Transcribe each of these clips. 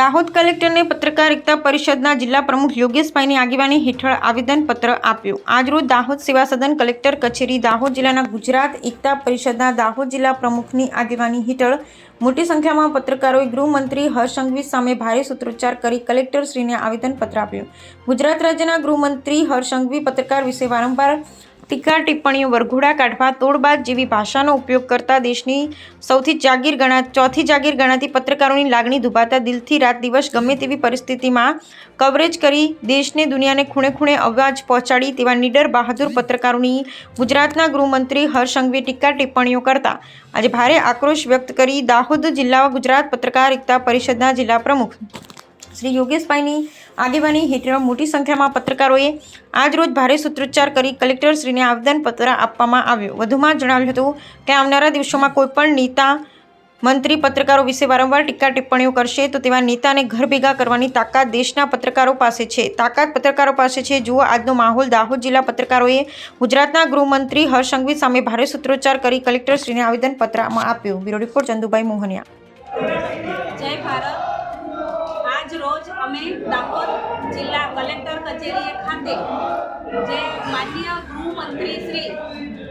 દાહોદ કલેક્ટરને પત્રકાર એકતા પરિષદના જિલ્લા પ્રમુખ યોગેશભાઈની આગેવાની હેઠળ આવેદનપત્ર આપ્યું. આજરોજ દાહોદ સેવા સદન કલેક્ટર કચેરી દાહોદ જિલ્લાના ગુજરાત એકતા પરિષદના દાહોદ જિલ્લા પ્રમુખની આગેવાની હેઠળ મોટી સંખ્યામાં પત્રકારોએ ગૃહમંત્રી હર્ષ સંઘવી સામે ભારે સૂત્રોચ્ચાર કરી કલેક્ટરશ્રીને આવેદનપત્ર આપ્યું. ગુજરાત રાજ્યના ગૃહમંત્રી હર્ષ સંઘવી પત્રકાર વિશે વારંવાર ટીકા, ટિપ્પણીઓ વરઘોડા કાઢવા તોડબાજ જેવી ભાષાનો ઉપયોગ કરતા દેશની સૌથી જાગીર ગણા, ચોથી જાગીર ગણાતી પત્રકારોની લાગણી દુભાતા દિલથી રાત દિવસ ગમે તેવી પરિસ્થિતિમાં કવરેજ કરી દેશને દુનિયાને ખૂણે ખૂણે અવાજ પહોંચાડી તેવા નીડર બહાદુર પત્રકારોની ગુજરાતના ગૃહમંત્રી હર્ષ સંઘવીએ ટીકા, ટિપ્પણીઓ કરતા. આજે ભારે આક્રોશ વ્યક્ત કરી દાહોદ જિલ્લા ગુજરાત પત્રકાર એકતા પરિષદના જિલ્લા પ્રમુખ. શ્રી યોગેશભાઈની આગેવાની હેઠળ મોટી સંખ્યામાં પત્રકારોએ આજરોજ ભારે સૂત્રોચ્ચાર કરી કલેક્ટરશ્રીને આવેદનપત્ર આપવામાં આવ્યું. વધુમાં જણાવ્યું હતું કે આવનારા દિવસોમાં કોઈપણ નેતા મંત્રી પત્રકારો વિશે વારંવાર ટીકા ટિપ્પણીઓ કરશે તો તેવા નેતાને ઘર ભેગા કરવાની તાકાત દેશના પત્રકારો પાસે છે. તાકાત પત્રકારો પાસે છે. જુઓ આજનો માહોલ. દાહોદ જિલ્લા પત્રકારોએ ગુજરાતના ગૃહમંત્રી હર્ષ સંઘવી સામે ભારે સૂત્રોચ્ચાર કરી કલેક્ટરશ્રીને આવેદનપત્રમાં આપ્યું. Bureau report Chandubhai Mohaniya. જય ભારત. અમે દાહોદ જિલ્લા કલેક્ટર કચેરીએ ખાતે જે માનનીય ગૃહમંત્રી શ્રી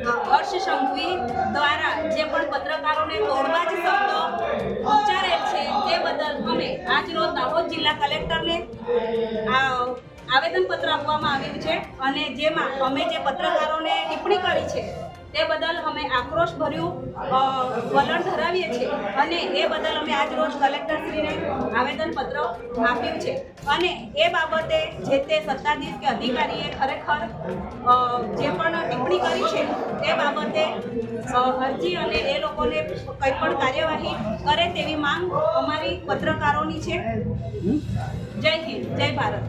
હર્ષ સંઘવી દ્વારા જે પણ પત્રકારોને તોડવા જ શબ્દો ઉચ્ચારેલ છે તે બદલ અમે આજ રોજ દાહોદ જિલ્લા કલેક્ટરને આવેદનપત્ર આપવામાં આવ્યું છે અને જેમાં અમે જે પત્રકારોને ટિપ્પણી કરી છે. તે બદલ અમે આક્રોશ ભર્યું વલણ ધરાવીએ છીએ અને એ બદલ અમે આજ રોજ કલેક્ટરશ્રીને આવેદનપત્ર આપ્યું છે. અને એ બાબતે જે તે સત્તાધીશ કે અધિકારીએ ખરેખર જે પણ ટિપ્પણી કરી છે, તે બાબતે અરજી અને એ લોકોને કંઈ પણ કાર્યવાહી કરે તેવી માંગ અમારી પત્રકારોની છે. જય હિન્દ, જય ભારત.